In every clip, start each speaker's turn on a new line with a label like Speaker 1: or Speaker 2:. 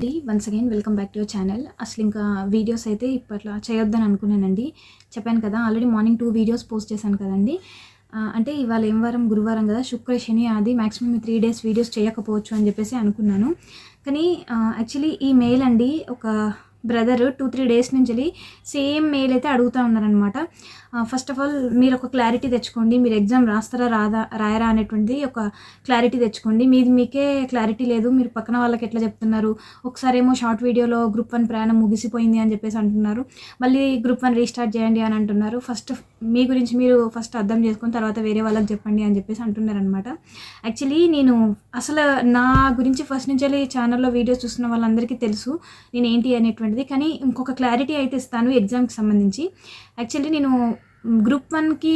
Speaker 1: అండి. Once again welcome back to your channel అసలు ఇంకా వీడియోస్ అయితే ఇప్పట్లో చేయొద్దని అనుకున్నానండి. చెప్పాను కదా already morning two videos post చేశాను కదండి. అంటే ఇవాళ ఏం వారం? గురువారం కదా. శుక్ర శని అది మాక్సిమం త్రీ డేస్ వీడియోస్ చేయకపోవచ్చు అని చెప్పేసి అనుకున్నాను. కానీ యాక్చువల్లీ ఈ మెయిల్ అండి ఒక బ్రదర్ టూ త్రీ డేస్ నుంచి సేమ్ మెయిల్ అయితే అడుగుతూ ఉన్నారనమాట ఫస్ట్ ఆఫ్ ఆల్ మీరు ఒక క్లారిటీ తెచ్చుకోండి మీరు ఎగ్జామ్ రాస్తారా రాదా రాయరా అనేటువంటిది ఒక క్లారిటీ తెచ్చుకోండి. మీది మీకే క్లారిటీ లేదు మీరు పక్కన వాళ్ళకి ఎట్లా చెప్తున్నారు ఒకసారి ఏమో షార్ట్ వీడియోలో గ్రూప్ వన్ ప్రయాణం ముగిసిపోయింది అని చెప్పేసి అంటున్నారు మళ్ళీ గ్రూప్ వన్ రీస్టార్ట్ చేయండి అని అంటున్నారు. ఫస్ట్ మీ గురించి మీరు ఫస్ట్ అర్థం చేసుకుని తర్వాత వేరే వాళ్ళకి చెప్పండి అని చెప్పేసి అంటున్నారు అనమాట యాక్చువల్లీ నేను అసలు నా గురించి ఫస్ట్ నుంచి వెళ్ళి ఛానల్లో వీడియోస్ చూస్తున్న వాళ్ళందరికీ తెలుసు నేను ఏంటి అనేటువంటిది. కానీ ఇంకొక క్లారిటీ అయితే ఇస్తాను ఎగ్జామ్కి సంబంధించి. యాక్చువల్లీ నేను గ్రూప్ వన్కి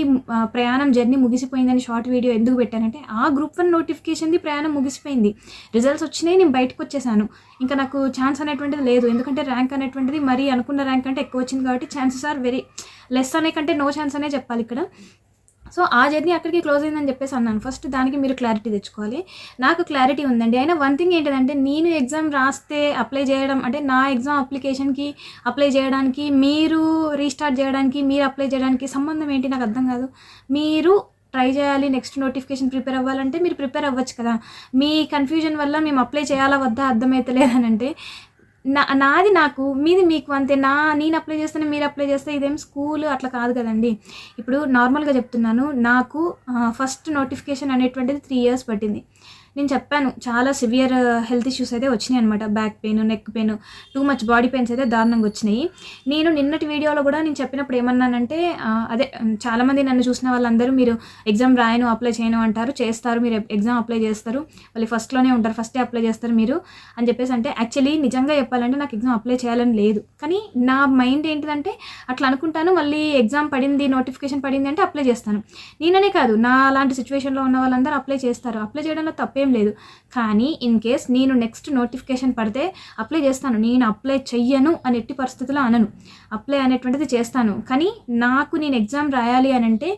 Speaker 1: ప్రయాణం జర్నీ ముగిసిపోయిందని షార్ట్ వీడియో ఎందుకు పెట్టానంటే ఆ గ్రూప్ వన్ నోటిఫికేషన్ది ప్రయాణం ముగిసిపోయింది. రిజల్ట్స్ వచ్చినాయి నేను బయటకు వచ్చేసాను. ఇంకా నాకు ఛాన్స్ అనేటువంటిది లేదు. ఎందుకంటే ర్యాంక్ అనేటువంటిది మరీ అనుకున్న ర్యాంక్ అంటే ఎక్కువ వచ్చింది కాబట్టి ఛాన్సెస్ ఆర్ వెరీ లెస్ అనే కంటే నో ఛాన్స్ అనే చెప్పాలి ఇక్కడ. సో ఆ జర్నీ అక్కడికి క్లోజ్ అయిందని చెప్పేసి అన్నాను. ఫస్ట్ దానికి మీరు క్లారిటీ తెచ్చుకోవాలి. నాకు క్లారిటీ ఉందండి. అయినా వన్ థింగ్ ఏంటంటే నేను ఎగ్జామ్ రాస్తే అప్లై చేయడం అంటే నా ఎగ్జామ్ అప్లికేషన్కి అప్లై చేయడానికి మీరు రీస్టార్ట్ చేయడానికి మీరు అప్లై చేయడానికి సంబంధం ఏంటి నాకు అర్థం కాదు. మీరు ట్రై చేయాలి నెక్స్ట్ నోటిఫికేషన్ ప్రిపేర్ అవ్వాలంటే మీరు ప్రిపేర్ అవ్వచ్చు కదా. మీ కన్ఫ్యూజన్ వల్ల మేము అప్లై చేయాలా వద్దా అర్థమవుతలేదని అంటే నా నాది నాకు మీది మీకు అంతే. నా నేను అప్లై చేస్తేనే మీరు అప్లై చేస్తే ఇదేం స్కూల్ అట్లా కాదు కదండి. ఇప్పుడు నార్మల్గా చెప్తున్నాను నాకు ఫస్ట్ నోటిఫికేషన్ అనేటువంటిది త్రీ ఇయర్స్ పట్టింది. నేను చెప్పాను చాలా సివియర్ హెల్త్ ఇష్యూస్ అయితే వచ్చినాయి అనమాట back pain neck pain too much body pains అయితే దారుణంగా వచ్చినాయి. నేను నిన్నటి వీడియోలో కూడా నేను చెప్పినప్పుడు ఏమన్నానంటే అదే చాలామంది నన్ను చూసిన వాళ్ళందరూ మీరు ఎగ్జామ్ రాయను అప్లై చేయను అంటారు చేస్తారు మీరు ఎగ్జామ్ అప్లై చేస్తారు వాళ్ళు ఫస్ట్లోనే ఉంటారు ఫస్టే అప్లై చేస్తారు మీరు అని చెప్పేసి అంటే యాక్చువల్లీ నిజంగా చెప్పాలంటే నాకు ఎగ్జామ్ అప్లై చేయాలని లేదు. కానీ నా మైండ్ ఏంటిదంటే అట్లా అనుకుంటాను మళ్ళీ ఎగ్జామ్ పడింది నోటిఫికేషన్ పడింది అంటే అప్లై చేస్తాను. నేననే కాదు నా అలాంటి సిచ్యువేషన్లో ఉన్న వాళ్ళందరూ అప్లై చేస్తారు. అప్లై చేయడంలో తప్పే లేదు. కానీ ఇన్ కేస్ నేను నెక్స్ట్ నోటిఫికేషన్ పడితే అప్లై చేస్తాను. నేను అప్లై చెయ్యను అని ఎట్టి పరిస్థితుల్లో అనను. అప్లై అనేటువంటిది చేస్తాను. కానీ నాకు నేను ఎగ్జామ్ రాయాలి అని అంటే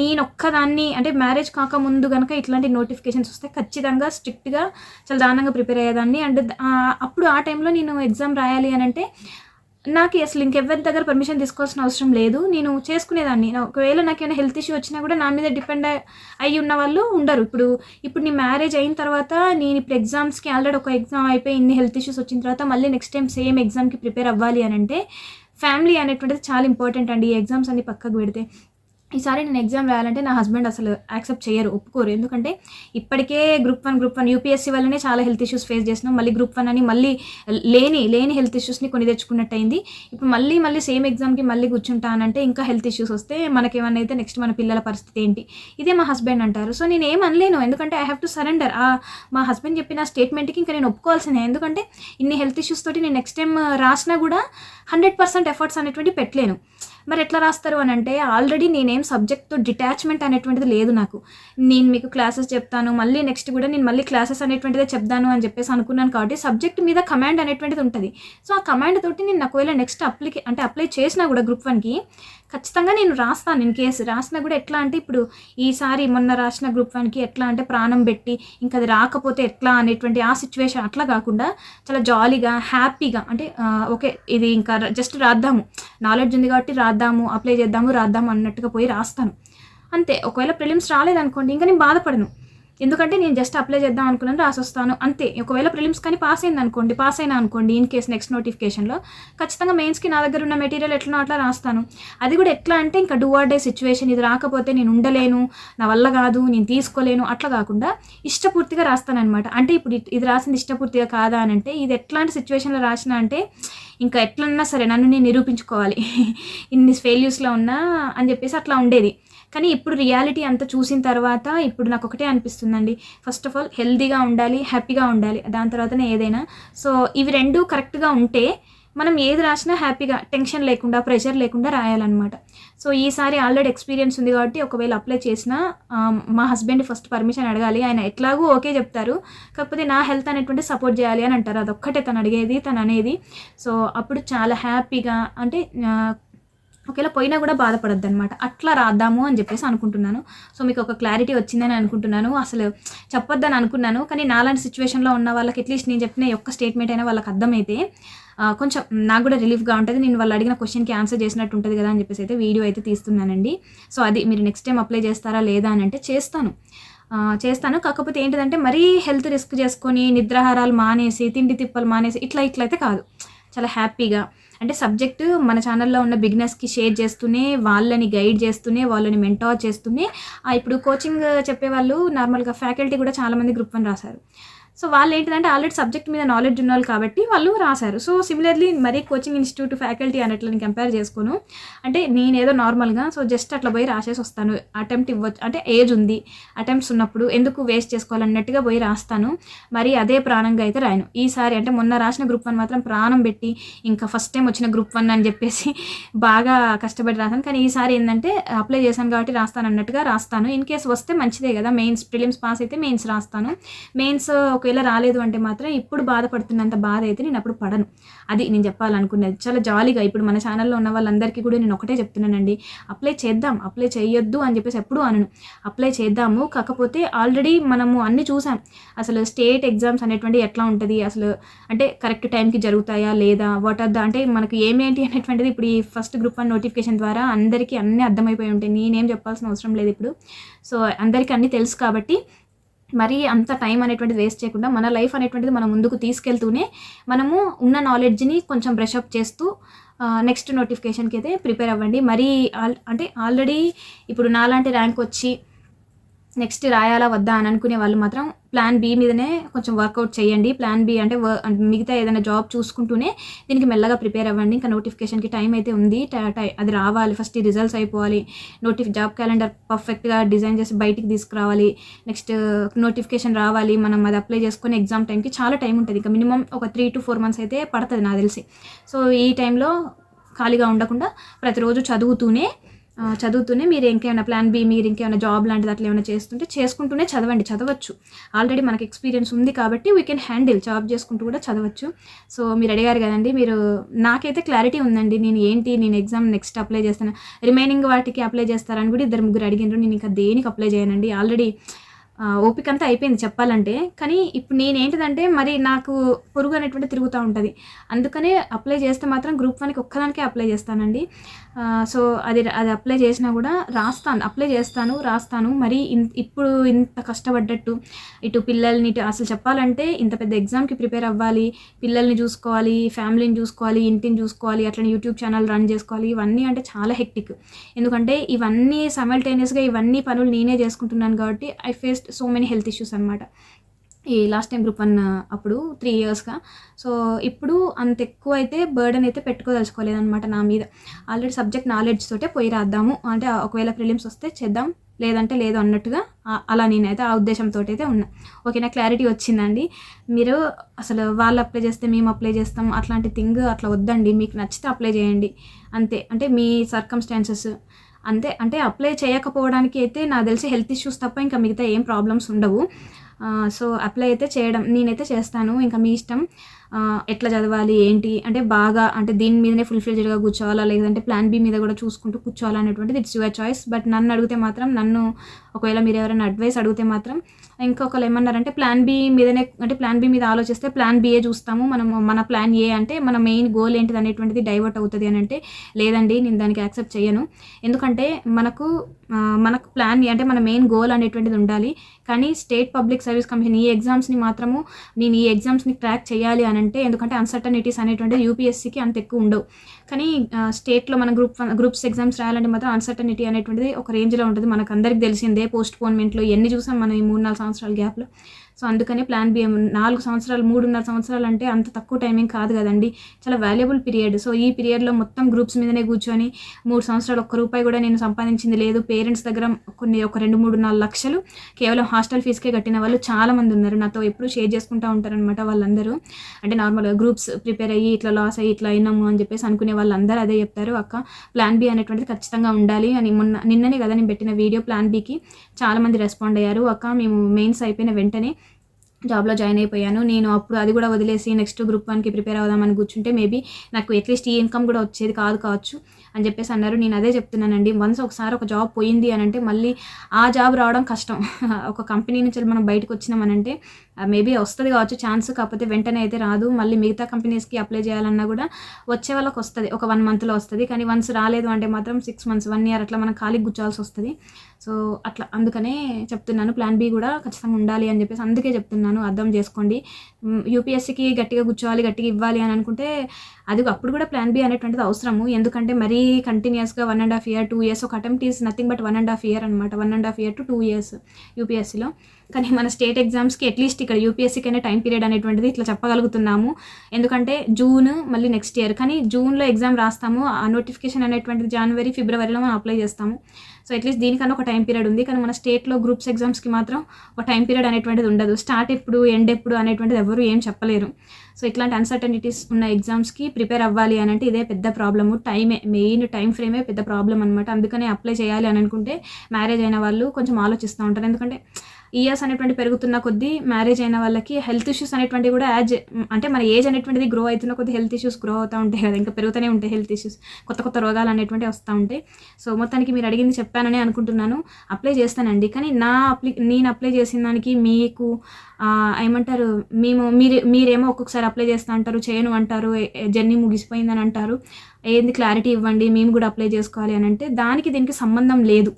Speaker 1: నేను ఒక్కదాన్ని అంటే మ్యారేజ్ కాకముందు కనుక ఇట్లాంటి నోటిఫికేషన్స్ వస్తే ఖచ్చితంగా స్ట్రిక్ట్గా చాలా దారుణంగా ప్రిపేర్ అయ్యేదాన్ని. అండ్ అప్పుడు ఆ టైంలో నేను ఎగ్జామ్ రాయాలి అని అంటే నాకు అసలు ఇంకెవరి దగ్గర పర్మిషన్ తీసుకోవాల్సిన అవసరం లేదు. నేను చేసుకునేదాన్ని. ఒకవేళ నాకు ఏమైనా హెల్త్ ఇష్యూ వచ్చినా కూడా నా మీద డిపెండ్ అయ్యి ఉన్న వాళ్ళు ఉండరు. ఇప్పుడు ఇప్పుడు నీ మ్యారేజ్ అయిన తర్వాత నేను ఇప్పుడు ఎగ్జామ్స్కి ఆల్రెడీ ఒక ఎగ్జామ్ అయిపోయి ఇన్ని హెల్త్ ఇష్యూస్ వచ్చిన తర్వాత మళ్ళీ నెక్స్ట్ టైం సేమ్ ఎగ్జామ్కి ప్రిపేర్ అవ్వాలి అని అంటే ఫ్యామిలీ అనేటువంటిది చాలా ఇంపార్టెంట్ అండి ఈ ఎగ్జామ్స్ అన్ని పక్కకు పెడితే. ఈసారి నేను ఎగ్జామ్ రాయాలంటే నా హస్బెండ్ అసలు యాక్సెప్ట్ చేయరు ఒప్పుకోరు. ఎందుకంటే ఇప్పటికే group one group one UPSC వల్లనే చాలా హెల్త్ ఇష్యూస్ ఫేస్ చేసినాం మళ్ళీ గ్రూప్ వన్ అని మళ్ళీ లేని లేని హెల్త్ ఇష్యూస్ని కొని తెచ్చుకున్నట్టు అయింది ఇప్పుడు మళ్ళీ మళ్ళీ సేమ్ ఎగ్జామ్కి మళ్ళీ కూర్చుంటానంటే ఇంకా హెల్త్ ఇష్యూస్ వస్తే మనకేమన్నా అయితే నెక్స్ట్ మన పిల్లల పరిస్థితి ఏంటి? ఇదే మా హస్బెండ్ అంటారు. సో నేను ఏం అనలేను. ఎందుకంటే ఐ హ్యావ్ టు సరెండర్ మా హస్బెండ్ చెప్పిన స్టేట్మెంట్కి ఇంకా నేను ఒప్పుకోవాల్సిందే. ఎందుకంటే ఇన్ని హెల్త్ ఇష్యూస్ తోటి నేను నెక్స్ట్ టైం రాసినా కూడా హండ్రెడ్ పర్సెంట్ ఎఫర్ట్స్ అనేటువంటి పెట్టలేను. మరి ఎట్లా రాస్తారు అని అంటే ఆల్రెడీ నేనేం సబ్జెక్ట్తో డిటాచ్మెంట్ అనేటువంటిది లేదు నాకు. నేను మీకు క్లాసెస్ చెప్తాను మళ్ళీ నెక్స్ట్ కూడా నేను మళ్ళీ క్లాసెస్ అనేటువంటిదే చెప్తాను అని చెప్పేసి అనుకున్నాను కాబట్టి సబ్జెక్ట్ మీద కమాండ్ అనేటువంటిది ఉంటుంది. సో ఆ కమాండ్ తోటి నేను ఒకవేళ నెక్స్ట్ అప్లికే అంటే అప్లై చేసినా కూడా గ్రూప్ వన్కి ఖచ్చితంగా నేను రాస్తాను ఇన్ కేసు రాసినా కూడా ఎట్లా అంటే ఇప్పుడు ఈసారి మొన్న రాసిన గ్రూప్ వన్కి ఎట్లా అంటే ప్రాణం పెట్టి ఇంకా అది రాకపోతే ఎట్లా అనేటువంటి ఆ సిచ్యువేషన్ అట్లా కాకుండా చాలా జాలీగా హ్యాపీగా అంటే ఓకే ఇది ఇంకా జస్ట్ రాద్దాము. నాలెడ్జ్ ఉంది కాబట్టి రాద్దాము అప్లై చేద్దాము రాద్దాము అన్నట్టుగా పోయి రాస్తాను. అంతే ఒకవేళ ప్రిలిమ్స్ రాలేదనుకోండి ఇంకా నేను బాధపడను. ఎందుకంటే నేను జస్ట్ అప్లై చేద్దాం అనుకున్నాను రాసొస్తాను. అంతే. ఒకవేళ ప్రిలిమ్స్ కానీ పాస్ అయింది అనుకోండి పాస్ అయినా అనుకోండి ఇన్ కేస్ నెక్స్ట్ నోటిఫికేషన్లో ఖచ్చితంగా మెయిన్స్కి నా దగ్గర ఉన్న మెటీరియల్ ఎట్లనో అట్లా రాస్తాను. అది కూడా ఎట్లా అంటే ఇంకా డూ ఆర్ డే సిచ్యువేషన్ ఇది రాకపోతే నేను ఉండలేను నా వల్ల కాదు నేను తీసుకోలేను అట్లా కాకుండా ఇష్టపూర్తిగా రాస్తానమాట అంటే ఇప్పుడు ఇది- ఇది రాసింది ఇష్టపూర్తిగా కాదా అని అంటే ఇది ఎట్లాంటి సిచ్యువేషన్లో రాసిన అంటే ఇంకా ఎట్లన్నా సరే నన్ను నేను నిరూపించుకోవాలి. ఇన్ని ఫెయిల్యూస్లో ఉన్నా అని చెప్పేసి అట్లా ఉండేది. కానీ ఇప్పుడు రియాలిటీ అంతా చూసిన తర్వాత ఇప్పుడు నాకు ఒకటే అనిపిస్తుందండి. ఫస్ట్ ఆఫ్ ఆల్ హెల్దీగా ఉండాలి హ్యాపీగా ఉండాలి. దాని తర్వాతనే ఏదైనా. సో ఇవి రెండు కరెక్ట్గా ఉంటే మనం ఏది రాసినా హ్యాపీగా టెన్షన్ లేకుండా ప్రెషర్ లేకుండా రాయాలన్నమాట. సో ఈసారి ఆల్రెడీ ఎక్స్పీరియన్స్ ఉంది కాబట్టి ఒకవేళ అప్లై చేసినా మా హస్బెండ్ ఫస్ట్ పర్మిషన్ అడగాలి. ఆయన ఎట్లాగూ ఓకే చెప్తారు. కాకపోతే నా హెల్త్ అనేటువంటి సపోర్ట్ చేయాలి అని అంటారు. అదొక్కటే తను అడిగేది తను అనేది. సో అప్పుడు చాలా హ్యాపీగా అంటే ఒకవేళ పోయినా కూడా బాధపడద్దు అనమాట అట్లా రాద్దాము అని చెప్పేసి అనుకుంటున్నాను. సో మీకు ఒక క్లారిటీ వచ్చిందని అనుకుంటున్నాను. అసలు చెప్పొద్దని అనుకున్నాను. కానీ నాలాంటి సిచ్యువేషన్లో ఉన్న వాళ్ళకి అట్లీస్ట్ నేను చెప్పిన ఒక్క స్టేట్మెంట్ అయినా వాళ్ళకి అర్థమైతే కొంచెం నాకు కూడా రిలీఫ్గా ఉంటుంది. నేను వాళ్ళు అడిగిన క్వశ్చన్కి ఆన్సర్ చేసినట్టు ఉంటుంది కదా అని చెప్పేసి అయితే వీడియో అయితే తీస్తున్నానండి. సో అది మీరు నెక్స్ట్ టైం అప్లై చేస్తారా లేదా అని అంటే చేస్తాను. చేస్తాను. కాకపోతే ఏంటిదంటే మరీ హెల్త్ రిస్క్ చేసుకొని నిద్రాహారాలు మానేసి తిండి తిప్పలు మానేసి ఇట్లా ఇట్లయితే కాదు. చాలా హ్యాపీగా అంటే సబ్జెక్ట్ మన ఛానల్లో ఉన్న బిగినర్స్కి షేర్ చేస్తూనే వాళ్ళని గైడ్ చేస్తూనే వాళ్ళని మెంటార్ చేస్తూనే ఇప్పుడు కోచింగ్ చెప్పే వాళ్ళు నార్మల్గా ఫ్యాకల్టీ కూడా చాలామంది గ్రూప్ వన్ రాశారు. సో వాళ్ళు ఏంటంటే ఆల్రెడీ సబ్జెక్ట్ మీద నాలెడ్జ్ ఉన్న వాళ్ళు కాబట్టి వాళ్ళు రాశారు. సో సిమిలర్లీ మరీ కోచింగ్ ఇన్స్టిట్యూట్ ఫ్యాకల్టీ అన్నట్లని కంపేర్ చేసుకోను. అంటే నేనేదో నార్మల్గా సో జస్ట్ అట్లా పోయి రాసేసి వస్తాను. అటెంప్ట్ ఇవ్వచ్చు అంటే ఏజ్ ఉంది. అటెంప్ట్స్ ఉన్నప్పుడు ఎందుకు వేస్ట్ చేసుకోవాలన్నట్టుగా పోయి రాస్తాను. మరి అదే ప్రాణంగా అయితే రాయను. ఈసారి అంటే మొన్న రాసిన గ్రూప్ వన్ మాత్రం ప్రాణం పెట్టి ఇంకా ఫస్ట్ టైం వచ్చిన గ్రూప్ వన్ అని చెప్పేసి బాగా కష్టపడి రాశాను. కానీ ఈసారి ఏంటంటే అప్లై చేశాను కాబట్టి రాస్తాను అన్నట్టుగా రాస్తాను. ఇన్ కేస్ వస్తే మంచిదే కదా. మెయిన్స్ ప్రిలిమ్స్ పాస్ అయితే మెయిన్స్ రాస్తాను. మెయిన్స్ ఒకవేళ రాలేదు అంటే మాత్రం ఇప్పుడు బాధపడుతున్నంత బాధ అయితే నేను అప్పుడు పడను. అది నేను చెప్పాలనుకున్నది. చాలా జాలీగా ఇప్పుడు మన ఛానల్లో ఉన్న వాళ్ళందరికీ కూడా నేను ఒకటే చెప్తున్నానండి. అప్లై చేద్దాం అప్లై చేయొద్దు అని చెప్పేసి ఎప్పుడు అనను. అప్లై చేద్దాము కాకపోతే ఆల్రెడీ మనము అన్ని చూసాం. అసలు స్టేట్ ఎగ్జామ్స్ అనేటువంటి ఎట్లా ఉంటుంది? అసలు అంటే కరెక్ట్ టైంకి జరుగుతాయా లేదా? వాట్ ఆర్ ద అంటే మనకు ఏమేంటి అనేటువంటిది ఇప్పుడు ఈ ఫస్ట్ గ్రూప్ వన్ నోటిఫికేషన్ ద్వారా అందరికీ అన్నీ అర్థమైపోయి ఉంటాయి. నేనేం చెప్పాల్సిన అవసరం లేదు ఇప్పుడు. సో అందరికీ అన్నీ తెలుసు కాబట్టి మరీ అంత టైం అనేటువంటిది వేస్ట్ చేయకుండా మన లైఫ్ అనేటువంటిది మనం ముందుకు తీసుకెళ్తూనే మనము ఉన్న నాలెడ్జ్ని కొంచెం బ్రషప్ చేస్తూ నెక్స్ట్ నోటిఫికేషన్కి అయితే ప్రిపేర్ అవ్వండి. మరీ ఆల్ అంటే ఆల్రెడీ ఇప్పుడు నాలాంటి ర్యాంక్ వచ్చి నెక్స్ట్ రాయాలా వద్దా అని అనుకునే వాళ్ళు మాత్రం ప్లాన్ బి మీదనే కొంచెం వర్కౌట్ చేయండి. ప్లాన్ బి అంటే మిగతా ఏదైనా జాబ్ చూసుకుంటూనే దీనికి మెల్లగా ప్రిపేర్ అవ్వండి. ఇంకా నోటిఫికేషన్కి టైం అయితే ఉంది. ట- టై- అది రావాలి. ఫస్ట్ రిజల్ట్స్ అయిపోవాలి. నోటిఫ్ జాబ్ క్యాలెండర్ పర్ఫెక్ట్గా డిజైన్ చేసి బయటికి తీసుకురావాలి. నెక్స్ట్ నోటిఫికేషన్ uh, రావాలి. మనం అది అప్లై చేసుకొని ఎగ్జామ్ టైంకి చాలా టైం ఉంటుంది. ఇంకా మినిమం ఒక త్రీ టు ఫోర్ మంత్స్ అయితే పడుతుంది నాకు తెలిసి. సో ఈ టైంలో ఖాళీగా ఉండకుండా ప్రతిరోజు చదువుతూనే చదువుతూనే మీరు ఇంకేమైనా ప్లాన్ బి మీరు ఇంకేమైనా జాబ్ లాంటిది అట్లా ఏమైనా చేస్తుంటే చేసుకుంటూనే చదవండి చదవచ్చు. ఆల్రెడీ మనకు ఎక్స్పీరియన్స్ ఉంది కాబట్టి వీ కెన్ హ్యాండిల్ జాబ్ చేసుకుంటూ కూడా చదవచ్చు. సో మీరు అడిగారు కదండి మీరు నాకైతే క్లారిటీ ఉందండి నేను ఏంటి నేను ఎగ్జామ్ నెక్స్ట్ అప్లై చేస్తాను రిమైనింగ్ వాటికి అప్లై చేస్తారని కూడా ఇద్దరు ముగ్గురు అడిగినారు నేను ఇంకా దేనికి అప్లై చేయనండి? ఆల్రెడీ ఓపిక అంతా అయిపోయింది చెప్పాలంటే. కానీ ఇప్పుడు నేను ఏంటిదంటే మరి నాకు పొరుగు అనేటువంటి తిరుగుతూ ఉంటుంది. అందుకనే అప్లై చేస్తే మాత్రం గ్రూప్ వన్కి ఒక్కదానికే అప్లై చేస్తానండి. సో అది అది అప్లై చేసినా కూడా రాస్తాను అప్లై చేస్తాను రాస్తాను. మరి ఇన్- ఇప్పుడు ఇంత కష్టపడ్డట్టు ఇటు పిల్లల్ని ఇటు అసలు చెప్పాలంటే ఇంత పెద్ద ఎగ్జామ్కి ప్రిపేర్ అవ్వాలి పిల్లల్ని చూసుకోవాలి ఫ్యామిలీని చూసుకోవాలి ఇంటిని చూసుకోవాలి అట్లనే యూట్యూబ్ ఛానల్ రన్ చేసుకోవాలి. ఇవన్నీ అంటే చాలా హెక్టిక్. ఎందుకంటే ఇవన్నీ సమల్టేనియస్గా ఇవన్నీ పనులు నేనే చేసుకుంటున్నాను కాబట్టి I face just so many health issues అనమాట ఈ లాస్ట్ టైం గ్రూప్ వన్ అప్పుడు త్రీ ఇయర్స్గా సో ఇప్పుడు అంత ఎక్కువ అయితే బర్డన్ అయితే పెట్టుకోదలుచుకోలేదనమాట నా మీద. ఆల్రెడీ సబ్జెక్ట్ నాలెడ్జ్ తోటే పోయి రాద్దాము. అంటే ఒకవేళ ప్రిలిమ్స్ వస్తే చేద్దాం. లేదంటే లేదు అన్నట్టుగా అలా నేనైతే ఆ ఉద్దేశంతో అయితే ఉన్నా. ఓకేనా క్లారిటీ వచ్చిందండి. మీరు అసలు వాళ్ళు అప్లై చేస్తే మేము అప్లై చేస్తాం. అట్లాంటి థింగ్ అట్లా వద్దండి. మీకు నచ్చితే అప్లై చేయండి. అంతే. అంటే మీ సర్కమ్స్టాన్సెస్ అంతే అంటే అప్లై చేయకపోవడానికి అయితే నాకు తెలిసి హెల్త్ ఇష్యూస్ తప్ప ఇంకా మిగతా ఏం ప్రాబ్లమ్స్ ఉండవు. సో అప్లై అయితే చేయడం నేనైతే చేస్తాను ఇంకా మీ ఇష్టం. ఎట్లా చదవాలి ఏంటి? అంటే బాగా అంటే దీని మీదనే ఫుల్ ఫ్లెడ్జ్డ్గా కూర్చోవాలా? లేదంటే ప్లాన్ బి మీద కూడా చూసుకుంటూ కూర్చోవాలా అనేటువంటిది ఇట్స్ యువర్ చాయిస్ బట్ నన్ను అడిగితే మాత్రం నన్ను ఒకవేళ మీరు ఎవరైనా అడ్వైస్ అడిగితే మాత్రం ఇంకొకరు ఏమన్నారంటే ప్లాన్ బి మీదనే అంటే ప్లాన్ బి మీద ఆలోచిస్తే ప్లాన్ బిఏ చూస్తాము. మనం మన ప్లాన్ ఏ అంటే మన మెయిన్ గోల్ ఏంటిది అనేటువంటిది డైవర్ట్ అవుతుంది అని అంటే లేదండి నేను దానికి యాక్సెప్ట్ చేయను ఎందుకంటే మనకు మనకు ప్లాన్ అంటే మన మెయిన్ గోల్ అనేటువంటిది ఉండాలి. కానీ స్టేట్ పబ్లిక్ సర్వీస్ కమిషన్ ఈ ఎగ్జామ్స్ని మాత్రము నేను ఈ ఎగ్జామ్స్ని ట్రాక్ చేయాలి అని అంటే ఎందుకంటే అన్సర్టనిటీస్ అనేటువంటిది యూపీఎస్సీకి అంత ఎక్కువ ఉండవు. కానీ స్టేట్లో మన గ్రూప్ గ్రూప్స్ ఎగ్జామ్స్ రాయాలంటే మాత్రం అన్సర్టనిటీ అనేటువంటిది ఒక రేంజ్లో ఉంటుంది. మనకు అందరికి తెలిసిందే పోస్ట్ పోన్మెంట్లో ఎన్ని చూసాం మనం ఈ మూడు నాలుగు సంవత్సరాల గ్యాప్లో సో అందుకనే ప్లాన్ బి నాలుగు సంవత్సరాలు మూడున్నర సంవత్సరాలు అంటే అంత తక్కువ టైమింగ్ కాదు కదండి. చాలా వాల్యుబుల్ పీరియడ్ సో ఈ పీరియడ్లో మొత్తం గ్రూప్స్ మీదనే కూర్చొని మూడు సంవత్సరాలు ఒక్క రూపాయి కూడా నేను సంపాదించింది లేదు. పేరెంట్స్ దగ్గర కొన్ని ఒక రెండు మూడు నాలుగు లక్షలు కేవలం హాస్టల్ ఫీజుకే కట్టిన వాళ్ళు చాలా మంది ఉన్నారు. నాతో ఎప్పుడు షేర్ చేసుకుంటూ ఉంటారనమాట వాళ్ళందరూ. అంటే నార్మల్గా గ్రూప్స్ ప్రిపేర్ అయ్యి ఇట్లా లాస్ అయ్యి ఇట్లా అయినాము అని చెప్పేసి అనుకునే వాళ్ళందరూ అదే చెప్తారు. అక్క ప్లాన్ బి అనేటువంటిది ఖచ్చితంగా ఉండాలి అని మొన్న నిన్ననే కదా నేను పెట్టిన వీడియో ప్లాన్ బికి చాలా మంది రెస్పాండ్ అయ్యారు. అక్క మేము మెయిన్స్ అయిపోయిన వెంటనే జాబ్లో జాయిన్ అయిపోయాను. నేను అప్పుడు అది కూడా వదిలేసి నెక్స్ట్ గ్రూప్ వన్కి ప్రిపేర్ అవుదామని కూర్చుంటే మేబీ నాకు అట్లీస్ట్ ఈ ఇన్కమ్ కూడా వచ్చేది కాదు కావచ్చు అని చెప్పేసి అన్నారు. నేను అదే చెప్తున్నానండి. వన్స్ ఒకసారి ఒక జాబ్ పోయింది అని అంటే మళ్ళీ ఆ జాబ్ రావడం కష్టం. ఒక కంపెనీ నుంచి మనం బయటకు వచ్చినామనంటే మేబీ వస్తుంది కావచ్చు ఛాన్స్ కాకపోతే వెంటనే అయితే రాదు. మళ్ళీ మిగతా కంపెనీస్కి అప్లై చేయాలన్నా కూడా వచ్చే వాళ్ళకి వస్తుంది. ఒక వన్ మంత్లో వస్తుంది. కానీ వన్స్ రాలేదు అంటే మాత్రం సిక్స్ మంత్స్ వన్ ఇయర్ అట్లా మనం ఖాళీ కూర్చోవాల్సి వస్తుంది. సో అట్లా అందుకనే చెప్తున్నాను. ప్లాన్ బి కూడా ఖచ్చితంగా ఉండాలి అని చెప్పేసి అందుకే చెప్తున్నాను. అర్థం చేసుకోండి. యూపీఎస్సీకి గట్టిగా కూర్చోవాలి గట్టిగా ఇవ్వాలి అని అనుకుంటే అది అప్పుడు కూడా ప్లాన్ బి అనేటువంటిది అవసరము. ఎందుకంటే మరీ కంటిన్యూస్గా one and half year two years ఒక attempt is nothing but one and half year అనమాట one and half year to two years యూపీఎస్సీలో. కానీ మన స్టేట్ ఎగ్జామ్స్కి అట్లీస్ట్ ఇక్కడ యూపీఎస్సీకైనా టైం పీరియడ్ అనేటువంటిది ఇట్లా చెప్పగలుగుతున్నాము. ఎందుకంటే జూన్ మళ్ళీ నెక్స్ట్ ఇయర్ కానీ జూన్లో ఎగ్జామ్ రాస్తాము. ఆ నోటిఫికేషన్ అనేటువంటిది జనవరి ఫిబ్రవరిలో మనం అప్లై చేస్తాము. సో అట్లీస్ట్ దీనికన్నా ఒక టైం పీరియడ్ ఉంది. కానీ మన స్టేట్లో గ్రూప్స్ ఎగ్జామ్స్కి మాత్రం ఒక టైం పీరియడ్ అనేటువంటిది ఉండదు. స్టార్ట్ ఎప్పుడు ఎండ్ ఎప్పుడు అనేటువంటిది ఎవరు ఏం చెప్పలేరు. సో ఇట్లాంటి అన్సర్టనిటీస్ ఉన్న ఎగ్జామ్స్కి ప్రిపేర్ అవ్వాలి అని అంటే ఇదే పెద్ద ప్రాబ్లము టైమే మెయిన్ టైం ఫ్రేమే పెద్ద ప్రాబ్లం అనమాట అందుకనే అప్లై చేయాలి అని అనుకుంటే మ్యారేజ్ అయిన వాళ్ళు కొంచెం ఆలోచిస్తూ ఉంటారు. ఎందుకంటే ఇయర్స్ అనేటువంటి పెరుగుతున్న కొద్దీ మ్యారేజ్ అయిన వాళ్ళకి హెల్త్ ఇష్యూస్ అనేటువంటివి కూడా యాజ్ అంటే మన ఏజ్ అనేటువంటిది గ్రో అవుతున్న కొద్ది హెల్త్ ఇష్యూస్ గ్రో అవుతూ ఉంటాయి కదా. ఇంకా పెరుగుతూనే ఉంటాయి హెల్త్ ఇష్యూస్ కొత్త కొత్త రోగాలు అనేటువంటివి వస్తూ ఉంటాయి. సో మొత్తానికి మీరు అడిగింది చెప్పానని అనుకుంటున్నాను. అప్లై చేస్తానండి. కానీ నా అప్లై నేను అప్లై చేసిన దానికి మీకు ఏమంటారు మేము మీరు మీరేమో ఒక్కొక్కసారి అప్లై చేస్తా అంటారు చేయను అంటారు జర్నీ ముగిసిపోయిందని అంటారు. ఏంది క్లారిటీ ఇవ్వండి మేము కూడా అప్లై చేసుకోవాలి అని అంటే దానికి దీనికి సంబంధం లేదు.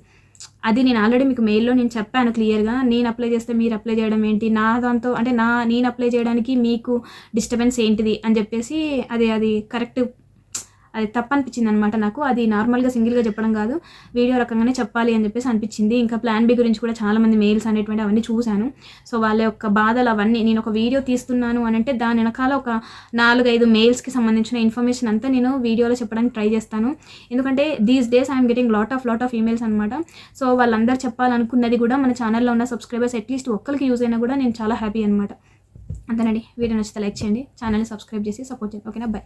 Speaker 1: అది నేను ఆల్రెడీ మీకు మెయిల్లో నేను చెప్పాను క్లియర్గా నేను అప్లై చేస్తే మీరు అప్లై చేయడం ఏంటి? నా దాంతో అంటే నా నేను అప్లై చేయడానికి మీకు డిస్టర్బెన్స్ ఏంటిది? అని చెప్పేసి అది అది కరెక్ట్ అది తప్పనిపించింది అనమాట నాకు. అది నార్మల్గా సింగిల్గా చెప్పడం కాదు వీడియో రకంగానే చెప్పాలి అని చెప్పేసి అనిపించింది. ఇంకా ప్లాన్ బి గురించి కూడా చాలామంది మెయిల్స్ అనేటువంటి అవన్నీ చూశాను. సో వాళ్ళ యొక్క బాధలు అవన్నీ నేను ఒక వీడియో తీస్తున్నాను అని అంటే దాని వెనకాల ఒక నాలుగైదు మెయిల్స్కి సంబంధించిన ఇన్ఫర్మేషన్ అంతా నేను వీడియోలో చెప్పడానికి ట్రై చేస్తాను. ఎందుకంటే these days I'm getting lot of lot of emails అనమాట సో వాళ్ళందరూ చెప్పాలనుకున్నది కూడా మన ఛానల్లో ఉన్న సబ్స్క్రైబర్స్ అట్లీస్ట్ ఒక్కరికి యూజ్ అయినా కూడా నేను చాలా హ్యాపీ అనమాట అంతేనండి. వీడియో నచ్చితే లైక్ చేయండి. ఛానల్ని సబ్స్క్రైబ్ చేసి సపోర్ట్ చేయండి. ఓకేనా బాయ్